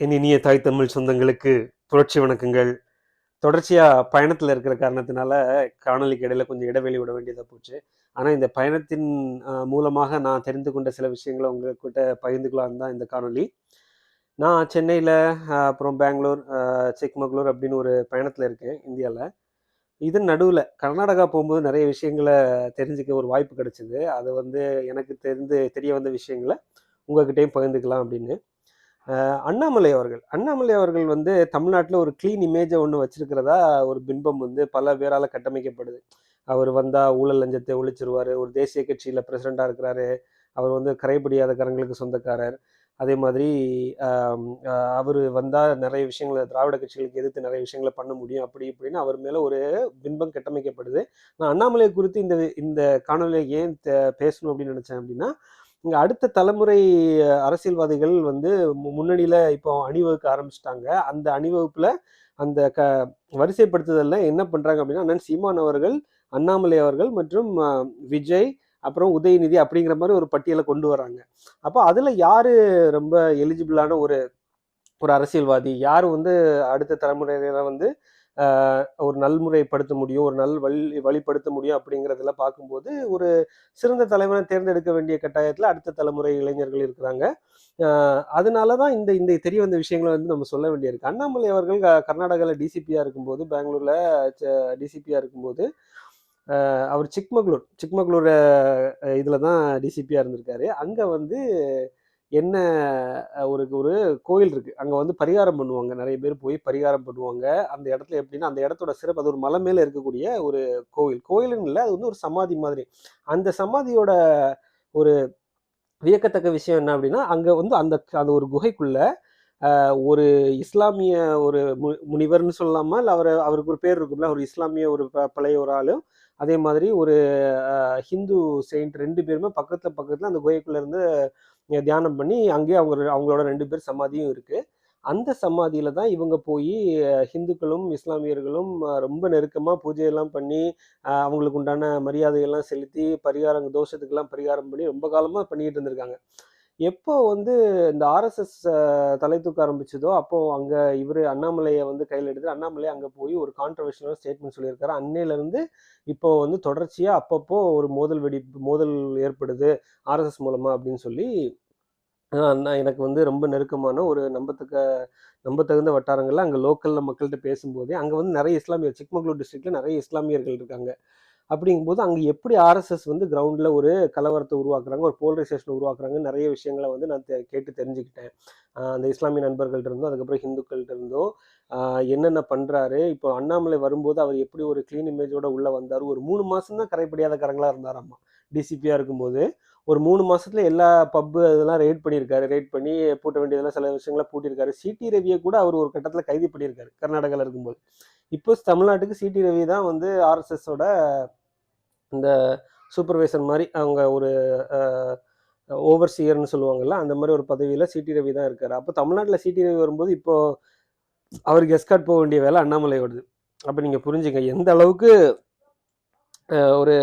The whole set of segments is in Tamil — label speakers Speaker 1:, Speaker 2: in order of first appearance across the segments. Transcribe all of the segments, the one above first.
Speaker 1: என் இனிய தாய் தமிழ் சொந்தங்களுக்கு புரட்சி வணக்கங்கள். தொடர்ச்சியாக பயணத்தில் இருக்கிற காரணத்தினால காணொலிக்கு இடையில கொஞ்சம் இடைவெளி விட வேண்டியதாக போச்சு. ஆனால் இந்த பயணத்தின் மூலமாக நான் தெரிந்து கொண்ட சில விஷயங்களை உங்ககிட்ட பகிர்ந்துக்கலான்னு தான் இந்த காணொலி நான் சென்னையில் அப்புறம் பெங்களூர் சிக்மங்களூர் அப்படின்னு ஒரு பயணத்தில் இருக்கேன் இந்தியாவில் இதன் நடுவில் கர்நாடகா போகும்போது நிறைய விஷயங்களை தெரிஞ்சுக்க ஒரு வாய்ப்பு கிடைச்சிது. அது வந்து எனக்கு தெரிந்து தெரிய வந்த விஷயங்களை உங்ககிட்டயும் பகிர்ந்துக்கலாம் அப்படின்னு. அண்ணாமலை அவர்கள். அண்ணாமலை அவர்கள் வந்து தமிழ்நாட்டில் ஒரு க்ளீன் இமேஜை ஒன்று வச்சிருக்கிறதா ஒரு பின்பம் வந்து பல பேரால் கட்டமைக்கப்படுது. அவர் வந்தால் ஊழல் லஞ்சத்தை ஒழிச்சிருவார். ஒரு தேசிய கட்சியில் பிரசிடெண்ட்டாக இருக்கிறாரு. அவர் வந்து கரைபடியாத கரங்களுக்கு சொந்தக்காரர். அதே மாதிரி அவர் வந்தால் நிறைய விஷயங்களை திராவிட கட்சிகளுக்கு எதிர்த்து நிறைய விஷயங்களை பண்ண முடியும். அப்படி இப்படின்னு அவர் மேலே ஒரு பின்பம் கட்டமைக்கப்படுது. நான் அண்ணாமலை குறித்து இந்த இந்த காணொலியை ஏன் பேசணும் அப்படின்னு நினச்சேன் அப்படின்னா இங்கே அடுத்த தலைமுறை அரசியல்வாதிகள் வந்து மு- முன்னணியில இப்போ அணிவகுக்க ஆரம்பிச்சிட்டாங்க. அந்த அணிவகுப்புல அந்த க வரிசைப்படுத்துதல்ல என்ன பண்றாங்க அப்படின்னா அண்ணன் சீமான் அவர்கள் அண்ணாமலை அவர்கள் மற்றும் விஜய் அப்புறம் உதயநிதி அப்படிங்கிற மாதிரி ஒரு பட்டியலை கொண்டு வராங்க அப்போ அதுல யாரு ரொம்ப எலிஜிபிளான ஒரு ஒரு அரசியல்வாதி? யார் வந்து அடுத்த தலைமுறையில வந்து ஒரு நல்முறைப்படுத்த முடியும் ஒரு நல் வழி வழிப்படுத்த முடியும் அப்படிங்கிறதுல பார்க்கும்போது ஒரு சிறந்த தலைவரை தேர்ந்தெடுக்க வேண்டிய கட்டாயத்தில் அடுத்த தலைமுறை இளைஞர்கள் இருக்கிறாங்க. அதனால தான் இந்த இந்த தெரிய வந்த விஷயங்களை வந்து நம்ம சொல்ல வேண்டியிருக்கு. அண்ணாமலை அவர்கள் க- கர்நாடகாவில் டிசிபியாக இருக்கும்போது பெங்களூரில் டிசிபியாக இருக்கும்போது அவர் சிக்மகளூர் சிக்மகளூர் இதில் தான் டிசிபியாக இருந்திருக்காரு. அங்கே வந்து என்ன ஒரு ஒரு கோயில் இருக்கு. அங்கே வந்து பரிகாரம் பண்ணுவாங்க. நிறைய பேர் போய் பரிகாரம் பண்ணுவாங்க. அந்த இடத்துல எப்படின்னா அந்த இடத்தோட சிறப்பு அது ஒரு மலை மேலே இருக்கக்கூடிய ஒரு கோவில் கோயிலுன்னு இல்லை அது வந்து ஒரு சமாதி மாதிரி. அந்த சமாதியோட ஒரு வியக்கத்தக்க விஷயம் என்ன அப்படின்னா அங்கே வந்து அந்த அந்த ஒரு குகைக்குள்ள ஒரு இஸ்லாமிய ஒரு மு முனிவர்னு சொல்லாமல் இல்லை அவர் அவருக்கு ஒரு பேர் இருக்கும்ல ஒரு இஸ்லாமிய ஒரு ப- பழைய ஒரு ஆளும் அதே மாதிரி ஒரு ஹிந்து செயின்ட் ரெண்டு பேருமே பக்கத்தில் பக்கத்தில் அந்த குகைக்குள்ளேருந்து தியானம் பண்ணி அங்கேயே அவங்க அவங்களோட ரெண்டு பேர் சமாதியும் இருக்குது அந்த சமாதியில் தான் இவங்க போய் ஹிந்துக்களும் இஸ்லாமியர்களும் ரொம்ப நெருக்கமாக பூஜையெல்லாம் பண்ணி அவங்களுக்கு உண்டான மரியாதையெல்லாம் செலுத்தி பரிகாரம் தோஷத்துக்கெல்லாம் பரிகாரம் பண்ணி ரொம்ப காலமாக பண்ணிக்கிட்டு இருந்திருக்காங்க. எப்போ வந்து இந்த ஆர்எஸ்எஸ் தலை தூக்க ஆரம்பிச்சதோ அப்போ அங்கே இவர் அண்ணாமலையை வந்து கையில் எடுத்து அண்ணாமலை அங்கே போய் ஒரு கான்ட்ரவர்ஷியலான ஸ்டேட்மெண்ட் சொல்லியிருக்காரு. அன்னையிலேருந்து இப்போ வந்து தொடர்ச்சியாக அப்பப்போ ஒரு மோதல் வெடி மோதல் ஏற்படுது ஆர்எஸ்எஸ் மூலமாக அப்படின்னு சொல்லி அண்ணா எனக்கு வந்து ரொம்ப நெருக்கமான ஒரு நம்பத்தக்க நம்பத்தகுந்த வட்டாரங்கள்ல அங்கே லோக்கலில் மக்கள்கிட்ட பேசும்போதே அங்கே வந்து நிறைய இஸ்லாமியர் சிக்மங்களூர் டிஸ்ட்ரிக்டில் நிறைய இஸ்லாமியர்கள் இருக்காங்க. அப்படிங்கும்போது அங்கே எப்படி ஆர்எஸ்எஸ் வந்து கிரவுண்டில் ஒரு கலவரத்தை உருவாக்குறாங்க ஒரு போலரைசேஷன் உருவாக்குறாங்க நிறைய விஷயங்களை வந்து நான் கேட்டு தெரிஞ்சுக்கிட்டேன். அந்த இஸ்லாமிய நண்பர்கள்ட்ட இருந்தோ அதுக்கப்புறம் ஹிந்துக்கள்கிட்ட இருந்தோ என்னென்ன பண்ணுறாரு இப்போ அண்ணாமலை வரும்போது அவர் எப்படி ஒரு க்ளீன் இமேஜோட உள்ளே வந்தார் ஒரு மூணு மாதம் தான் கரைப்படியாத கரங்களாக இருந்தாராம்மா டிசிபியாக இருக்கும்போது. ஒரு மூணு மாசத்துல எல்லா பப்பு அதெல்லாம் ரெய்ட் பண்ணியிருக்காரு. ரெய்ட் பண்ணி பூட்ட வேண்டியதெல்லாம் சில விஷயங்களை பூட்டியிருக்காரு. சிடி ரவியை கூட அவர் ஒரு கட்டத்தில் கைது பண்ணியிருக்காரு கர்நாடகாவில் இருக்கும்போது. இப்போ தமிழ்நாட்டுக்கு சிடி ரவி தான் வந்து ஆர்எஸ்எஸோட இந்த சூப்பர்வைசர் மாதிரி அவங்க ஒரு ஓவர்சியர்னு சொல்லுவாங்கல்ல அந்த மாதிரி ஒரு பதவியில் சிடி ரவி தான் இருக்காரு. அப்போ தமிழ்நாட்டில் சிடி ரவி வரும்போது இப்போ அவருக்கு எஸ்கார்ட் போக வேண்டிய வேலை அண்ணாமலையோடது. அப்போ நீங்கள் புரிஞ்சுங்க எந்த அளவுக்கு ஒரு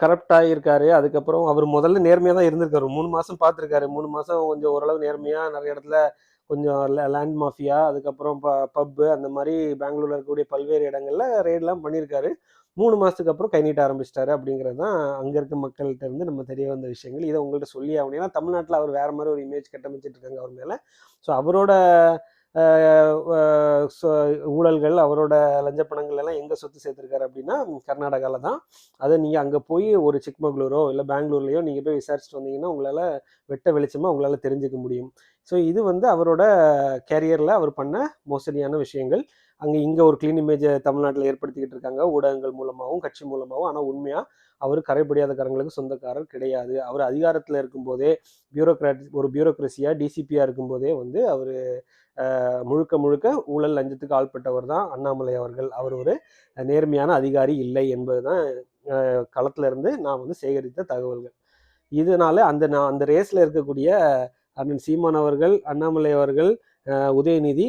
Speaker 1: கரப்டாக இருக்காரு அதுக்கப்புறம் அவர் முதல்ல நேர்மையாக தான் இருந்திருக்காரு. மூணு மாதம் பார்த்துருக்காரு. மூணு மாதம் கொஞ்சம் ஓரளவு நேர்மையாக நிறைய இடத்துல கொஞ்சம் லேண்ட் மாஃபியா அதுக்கப்புறம் ப பப்பு அந்த மாதிரி பெங்களூரில் இருக்கக்கூடிய பல்வேறு இடங்கள்ல ரெய்டெலாம் பண்ணியிருக்காரு. மூணு மாதத்துக்கு அப்புறம் கை நீட்ட ஆரம்பிச்சிட்டாரு அப்படிங்கிறது தான் அங்கே இருக்க மக்கள்கிட்ட இருந்து நம்ம தெரிய வந்த விஷயங்கள். இதை உங்கள்கிட்ட சொல்லி ஆகணும். ஏன்னா தமிழ்நாட்டில் அவர் வேறு மாதிரி ஒரு இமேஜ் கட்டமைச்சிட்டு இருக்காங்க அவர் மேலே. ஸோ அவரோட ஊழல்கள் அவரோட லஞ்ச பணங்கள் எல்லாம் எங்கே சொத்து சேர்த்துருக்காரு அப்படின்னா கர்நாடகாவில் தான். அதை நீங்கள் அங்கே போய் ஒரு சிக்மங்களூரோ இல்லை பெங்களூர்லையோ நீங்கள் போய் விசாரிச்சுட்டு வந்தீங்கன்னா உங்களால் வெட்ட வெளிச்சமாக உங்களால் தெரிஞ்சுக்க முடியும். ஸோ இது வந்து அவரோட கேரியரில் அவர் பண்ண மோசடியான விஷயங்கள். அங்கே இங்கே ஒரு க்ளீன் இமேஜை தமிழ்நாட்டில் ஏற்படுத்திக்கிட்டு இருக்காங்க. ஊடகங்கள் மூலமாகவும் கட்சி மூலமாகவும் ஆனால் உண்மையாக அவர் கரைப்படியாதக்காரங்களுக்கு சொந்தக்காரர் கிடையாது. அவர் அதிகாரத்தில் இருக்கும்போதே பியூரோக்ராட் ஒரு பியூரோக்ரஸியாக டிசிபியாக இருக்கும்போதே வந்து அவர் முழுக்க முழுக்க ஊழல் லஞ்சத்துக்கு ஆள்பட்டவர் தான் அண்ணாமலை அவர்கள். அவர் ஒரு நேர்மையான அதிகாரி இல்லை என்பது தான் இருந்து நான் வந்து சேகரித்த தகவல்கள். இதனால அந்த நான் அந்த ரேஸில் இருக்கக்கூடிய அண்ணன் சீமான் அவர்கள் அண்ணாமலை அவர்கள் உதயநிதி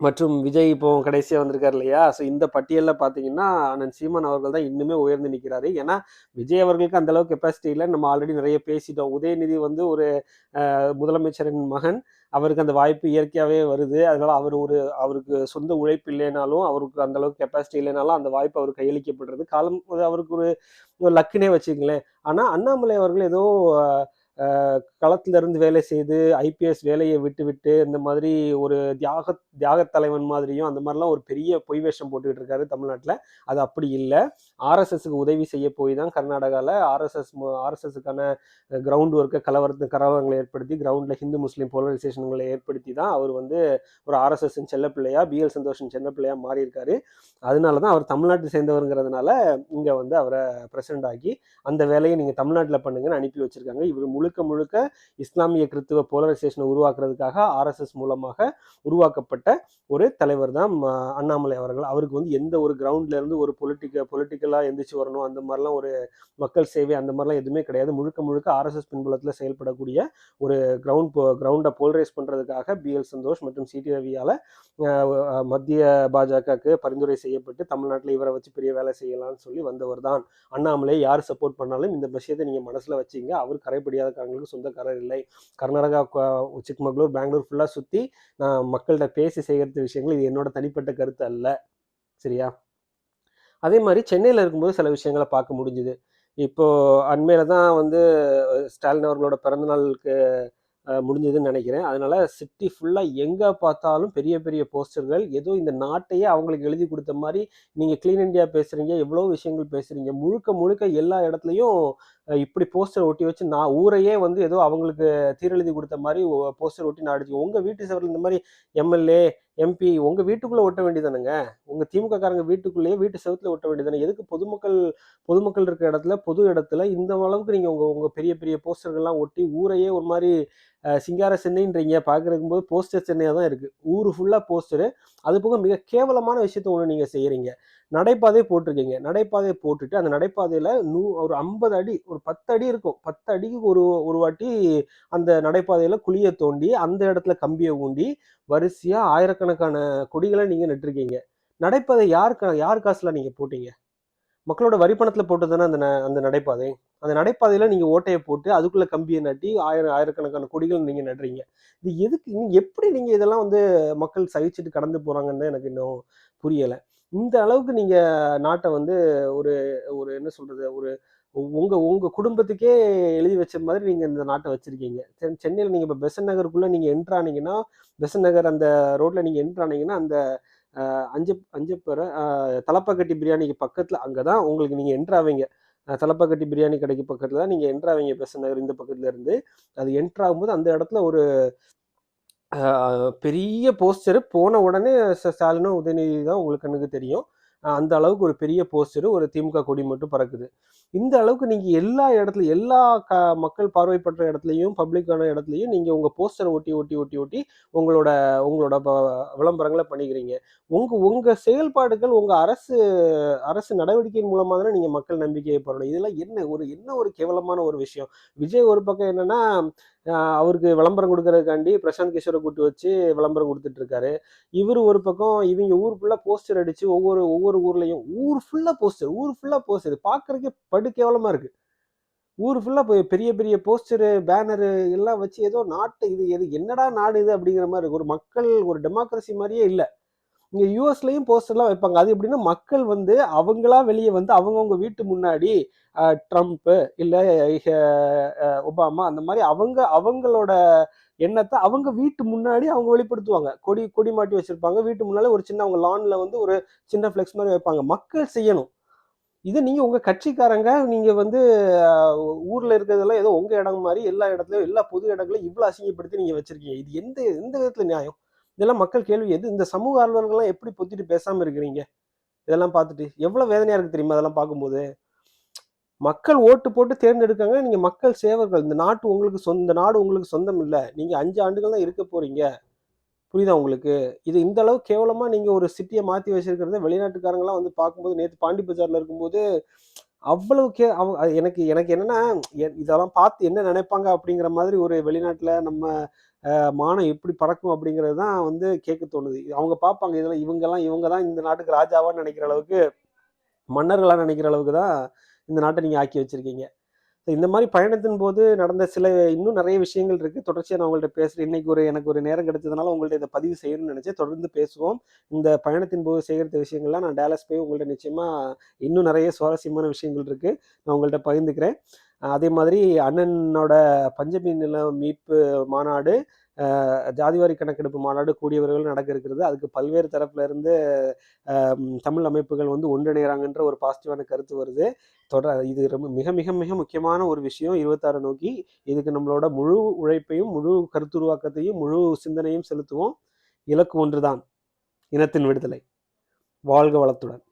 Speaker 1: மற்றும் விஜய் இப்போ கடைசியாக வந்திருக்கார் இல்லையா? ஸோ இந்த பட்டியலில் பார்த்தீங்கன்னா, அண்ணன் சீமான் அவர்கள் தான் இன்னுமே உயர்ந்து நிற்கிறாரு ஏன்னா, விஜய் அவர்களுக்கு அந்த அளவுக்கு கெப்பாசிட்டி இல்லை நம்ம ஆல்ரெடி நிறைய பேசிட்டோம். உதயநிதி வந்து ஒரு முதலமைச்சரின் மகன். அவருக்கு அந்த வாய்ப்பு இயற்கையாகவே வருது. அதனால அவர் ஒரு அவருக்கு சொந்த உழைப்பு இல்லைனாலும், அவருக்கு அந்த அளவுக்கு கெப்பாசிட்டி இல்லைனாலும், அந்த வாய்ப்பு அவர் கையளிக்கப்படுறது. காலம் அவருக்கு ஒரு ஒரு வச்சுங்களேன் ஆனால் அண்ணாமலை அவர்கள் ஏதோ களத்திலிருந்து வேலை செய்து, ஐபிஎஸ் வேலையை விட்டு விட்டு இந்த மாதிரி ஒரு தியாக தியாகத் தலைவன் மாதிரியும், அந்த மாதிரிலாம் ஒரு பெரிய பொய் வேஷம் போட்டுக்கிட்டு இருக்காரு தமிழ்நாட்டில் அது அப்படி இல்லை ஆர்எஸ்எஸ்க்கு உதவி செய்ய போய் தான் கர்நாடகாவில் ஆர்எஸ்எஸ் ஆர்எஸ்எஸ்க்கான கிரவுண்ட் ஒர்க்கை கலவரத்து கலவரங்களை ஏற்படுத்தி, கிரவுண்டில் ஹிந்து, முஸ்லீம் போலரைசேஷன்களை ஏற்படுத்தி தான் அவர் வந்து ஒரு ஆர்எஸ்எஸ்ஸின் செல்ல பிள்ளையா, பிஎல் சந்தோஷின் செல்ல பிள்ளையா மாறியிருக்காரு. அதனால தான் அவர் தமிழ்நாட்டை சேர்ந்தவருங்கிறதுனால இங்கே வந்து அவரை பிரசிடண்ட் ஆக்கி, அந்த வேலையை நீங்கள் தமிழ்நாட்டில் பண்ணுங்கன்னு அனுப்பி வச்சிருக்காங்க. முழு முழுக்க முழுக்க இஸ்லாமிய கிறித்துவ போலரைசேஷனை உருவாக்குறதுக்காக ஆர்எஸ்எஸ் மூலமாக உருவாக்கப்பட்ட ஒரு தலைவர் தான் அண்ணாமலை அவர்கள். அவருக்கு வந்து எந்த ஒரு கிரவுண்ட்ல இருந்து ஒரு பொலிட்டிக்க பொலிட்டிக்கலாக எந்திரிச்சு வரணும், அந்த மாதிரிலாம் ஒரு மக்கள் சேவை அந்த மாதிரிலாம் எதுவுமே கிடையாது. முழுக்க முழுக்க ஆர்எஸ்எஸ் பின்புலத்தில் செயல்படக்கூடிய ஒரு கிரவுண்ட் போ கிரவுண்ட போலரைஸ் பண்றதுக்காக பிஎல் சந்தோஷ் மற்றும் சிடி ரவியால் மத்திய பாஜகவுக்கு பரிந்துரை செய்யப்பட்டு, தமிழ்நாட்டில் இவரை வச்சு பெரிய வேலை செய்யலாம்னு சொல்லி வந்தவர் தான். அண்ணாமலை யார் சப்போர்ட் பண்ணாலும் இந்த விஷயத்த நீங்க மனசில் வச்சிங்க அவர் கரைபிடியாதக்காரங்களுக்கு சொந்தக்காரர் இல்லை. கர்நாடகா, சிக்மங்களூர் பெங்களூர் ஃபுல்லா சுற்றி நான் மக்கள்கிட்ட பேசி சேகரித்த விஷயங்கள். இது என்னோட தனிப்பட்ட கருத்து அல்ல. சரியா? அதே மாதிரி சென்னையில் இருக்கும்போது சில விஷயங்களை பார்க்க முடிஞ்சுது இப்போ அண்மையில தான் வந்து ஸ்டாலின் அவர்களோட பிறந்த நாளுக்கு முடிஞ்சதுன்னு நினைக்கிறேன் அதனால சிட்டி ஃபுல்லா எங்க பார்த்தாலும் பெரிய பெரிய போஸ்டர்கள். ஏதோ இந்த நாட்டையே அவங்களுக்கு எழுதி கொடுத்த மாதிரி நீங்க கிளீன் இண்டியா பேசுறீங்க, எவ்வளோ விஷயங்கள் பேசுறீங்க. முழுக்க முழுக்க எல்லா இடத்துலயும் இப்படி போஸ்டர் ஒட்டி வச்சு, நான் ஊரையே வந்து ஏதோ அவங்களுக்கு தீரெழுதி கொடுத்த மாதிரி போஸ்டர் ஒட்டி நான் அடிச்சு உங்கள் வீட்டு சவரில் இந்த மாதிரி எம்எல்ஏ, எம்பி உங்கள் வீட்டுக்குள்ளே ஒட்ட வேண்டியதானுங்க உங்கள் திமுக காரங்க வீட்டுக்குள்ளேயே வீட்டு செவுத்துல ஒட்ட வேண்டியதானே. எதுக்கு பொதுமக்கள் பொதுமக்கள் இருக்கிற இடத்துல, பொது இடத்துல இந்த அளவுக்கு நீங்கள் உங்கள் உங்கள் பெரிய பெரிய போஸ்டர்கள்லாம் ஒட்டி ஊரையே ஒரு மாதிரி சிங்கார சென்னைன்றீங்க. பார்க்கறக்கும்போது போஸ்டர் சென்னையாக தான் இருக்குது ஊர் ஃபுல்லாக போஸ்டரு. அது போக மிக கேவலமான விஷயத்த ஒன்று நீங்கள் செய்கிறீங்க நடைபாதை போட்டிருக்கீங்க. நடைபாதை போட்டுட்டு, அந்த நடைபாதையில் நூ ஒரு 50 அடி, ஒரு 10 அடி இருக்கும். 10 அடிக்கு ஒரு ஒரு வாட்டி அந்த நடைபாதையில் குழியை தோண்டி, அந்த இடத்துல கம்பியை ஊண்டி, வரிசையாக ஆயிரக்கணக்கான கொடிகளை நீங்கள் நட்டுருக்கீங்க நடைபாதை யார் யார் காசில் நீங்கள் போட்டீங்க? மக்களோட வரி போட்டது தானே அந்த ந அந்த நடைபாதை. அந்த நடைபாதையில் நீங்கள் ஓட்டையை போட்டு, அதுக்குள்ளே கம்பியை நட்டி, ஆயிரம் ஆயிரக்கணக்கான கொடிகள் நீங்கள் நடுறீங்க. இது எதுக்கு? எப்படி நீங்கள் இதெல்லாம் வந்து மக்கள் சகிச்சுட்டு கடந்து போகிறாங்கன்னு தான் எனக்கு இன்னும் புரியலை இந்த அளவுக்கு நீங்கள் நாட்டை வந்து ஒரு ஒரு என்ன சொல்கிறது ஒரு உங்கள் உங்கள் குடும்பத்துக்கே எழுதி வச்ச மாதிரி நீங்கள் இந்த நாட்டை வச்சுருக்கீங்க சென் நீங்கள் இப்போ பெசன் நகருக்குள்ளே நீங்கள் என்ட்ரானீங்கன்னா பெசன் பெசன்ட் நகர் அந்த ரோட்டில் நீங்கள் என்ட்ரானீங்கன்னா அந்த அ அஞ்சப் அஞ்சப்பர தலப்பாக்கட்டி பிரியாணிக்கு பக்கத்தில் அங்கே தான் உங்களுக்கு நீங்கள் என்ட்ராவீங்க தலப்பாக்கட்டி பிரியாணி கடைக்கு பக்கத்தில் தான் நீங்கள் என்ட்ராவீங்க பெசன் நகர் இந்த பக்கத்துல இருந்து. அது என்ட்ராகும்போது அந்த இடத்துல ஒரு பெரிய போஸ்டர் போன உடனே ஸ்டாலினோ, உதயநிதி தான் உங்களுக்கு கண்ணுக்கு தெரியும். அந்த அளவுக்கு ஒரு பெரிய போஸ்டரு, ஒரு திமுக கொடி மட்டும் பறக்குது. இந்த அளவுக்கு நீங்கள் எல்லா இடத்துல எல்லா க மக்கள் பார்வைப்படுற இடத்துலையும் பப்ளிக்கான இடத்துலையும் நீங்கள் உங்கள் போஸ்டரை ஒட்டி, ஒட்டி, ஒட்டி, ஒட்டி உங்களோட உங்களோட விளம்பரங்களை பண்ணிக்கிறீங்க. உங்கள் உங்கள் செயல்பாடுகள் உங்கள் அரசு அரசு நடவடிக்கையின் மூலமாக தானே நீங்கள் மக்கள் நம்பிக்கையை பெறணும். இதெல்லாம் என்ன ஒரு என்ன ஒரு கேவலமான ஒரு விஷயம். விஜய் ஒரு பக்கம் என்னன்னா, அவருக்கு விளம்பரம் கொடுக்கறதுக்காண்டி பிரசாந்த் கிஷோரை கூட்டு வச்சு விளம்பரம் கொடுத்துட்டு இருக்காரு. இவரு ஒரு பக்கம் இவங்க ஊர் ஃபுல்லாக போஸ்டர் அடிச்சு ஒவ்வொரு ஒவ்வொரு ஊர்லேயும் ஊர் ஃபுல்லாக போஸ்டர் ஊர் ஃபுல்லாக போஸ்டர். பார்க்கறதுக்கே படு கேவலமாக இருக்கு. ஊர் ஃபுல்லாக போய் பெரிய பெரிய போஸ்டரு, பேனரு எல்லாம் வச்சு ஏதோ நாட்டு இது எது என்னடா நாடு இது அப்படிங்கிற மாதிரி இருக்கு. ஒரு மக்கள் ஒரு டெமோக்ரஸி மாதிரியே இல்லை இங்கே யூஎஸ்லேயும் போஸ்டர்லாம் வைப்பாங்க. அது எப்படின்னா, மக்கள் வந்து அவங்களா வெளியே வந்து அவங்கவுங்க வீட்டு முன்னாடி ட்ரம்ப்பு இல்லை ஒபாமா அந்த மாதிரி அவங்க அவங்களோட எண்ணத்தை அவங்க வீட்டு முன்னாடி அவங்க வெளிப்படுத்துவாங்க. கொடி கொடி மாட்டி வச்சிருப்பாங்க. வீட்டு முன்னால ஒரு சின்ன அவங்க லான்ல வந்து ஒரு சின்ன ஃப்ளெக்ஸ் மாதிரி வைப்பாங்க. மக்கள் செய்யணும். இது நீங்க உங்க கட்சிக்காரங்க நீங்க வந்து ஊரில் ஊர்ல இருக்கிறதெல்லாம் ஏதோ உங்க இடம் மாதிரி எல்லா இடத்துலயும் எல்லா பொது இடங்களையும் இவ்வளோ அசிங்கப்படுத்தி நீங்க வச்சிருக்கீங்க. இது எந்த எந்த விதத்துல நியாயம்? இதெல்லாம் மக்கள் கேள்வி எது இந்த சமூக ஆர்வலர்கள்லாம் எப்படி பொத்திட்டு பேசாமல் இருக்கிறீங்க? இதெல்லாம் பார்த்துட்டு. எவ்வளோ வேதனையாக இருக்குது தெரியுமா? அதெல்லாம் பார்க்கும்போது. மக்கள் ஓட்டு போட்டு தேர்ந்தெடுக்காங்க. நீங்கள் மக்கள் சேவகர்கள். இந்த நாட்டு உங்களுக்கு சொந்த இந்த நாடு உங்களுக்கு சொந்தம் இல்லை நீங்கள் அஞ்சு ஆண்டுகள் தான் இருக்க போகிறீங்க புரியுதா உங்களுக்கு? இது இந்த அளவு கேவலமாக நீங்கள் ஒரு சிட்டியை மாற்றி வச்சிருக்கிறத வெளிநாட்டுக்காரங்கலாம் வந்து பார்க்கும்போது நேற்று பாண்டி பஜாரில் இருக்கும்போது, அவ்வளவு கே அவ எனக்கு எனக்கு என்னன்னா, எ இதெல்லாம் பார்த்து என்ன நினைப்பாங்க அப்படிங்கிற மாதிரி ஒரு வெளிநாட்டில் நம்ம மானம் எப்படி பறக்கும் அப்படிங்கிறது தான் வந்து கேட்க தோணுது. அவங்க பார்ப்பாங்க இதில் இவங்கெல்லாம் இவங்க தான் இந்த நாட்டுக்கு ராஜாவான்னு நினைக்கிற அளவுக்கு மன்னர்களாக நினைக்கிற அளவுக்கு தான் இந்த நாட்டை நீங்கள் ஆக்கி வச்சிருக்கீங்க. இந்த மாதிரி பயணத்தின் போது நடந்த சில இன்னும் நிறைய விஷயங்கள் இருக்குது தொடர்ச்சியாக நான் உங்கள்கிட்ட பேசுகிறேன் இன்றைக்கி ஒரு எனக்கு ஒரு நேரம் கிடைச்சதுனால உங்கள்ட்ட இதை பதிவு செய்யணும்னு நினச்சேன். தொடர்ந்து பேசுவோம். இந்த பயணத்தின் போது சேகரித்த விஷயங்கள்லாம் நான் டேலஸ் போய் உங்கள்ட்ட நிச்சயமாக இன்னும் நிறைய சுவாரஸ்யமான விஷயங்கள் இருக்குது நான் உங்கள்கிட்ட பகிர்ந்துக்கிறேன். அதே மாதிரி அண்ணனோட பஞ்சமி நில மீட்பு மாநாடு ஜாதிவாரி கணக்கெடுப்பு மாநாடு கூடியவர்கள் நடக்க இருக்கிறது. அதுக்கு பல்வேறு தரப்புல இருந்து தமிழ் அமைப்புகள் வந்து ஒன்றிணைகிறாங்கன்ற ஒரு பாசிட்டிவான கருத்து வருது. தொடர் இது ரொம்ப மிக மிக மிக முக்கியமான ஒரு விஷயம். இருபத்தாறு நோக்கி இதுக்கு நம்மளோட முழு உழைப்பையும் முழு கருத்துருவாக்கத்தையும் முழு சிந்தனையும் செலுத்துவோம். இலக்கு ஒன்றுதான். இனத்தின் விடுதலை. வாழ்க வளத்துடன்.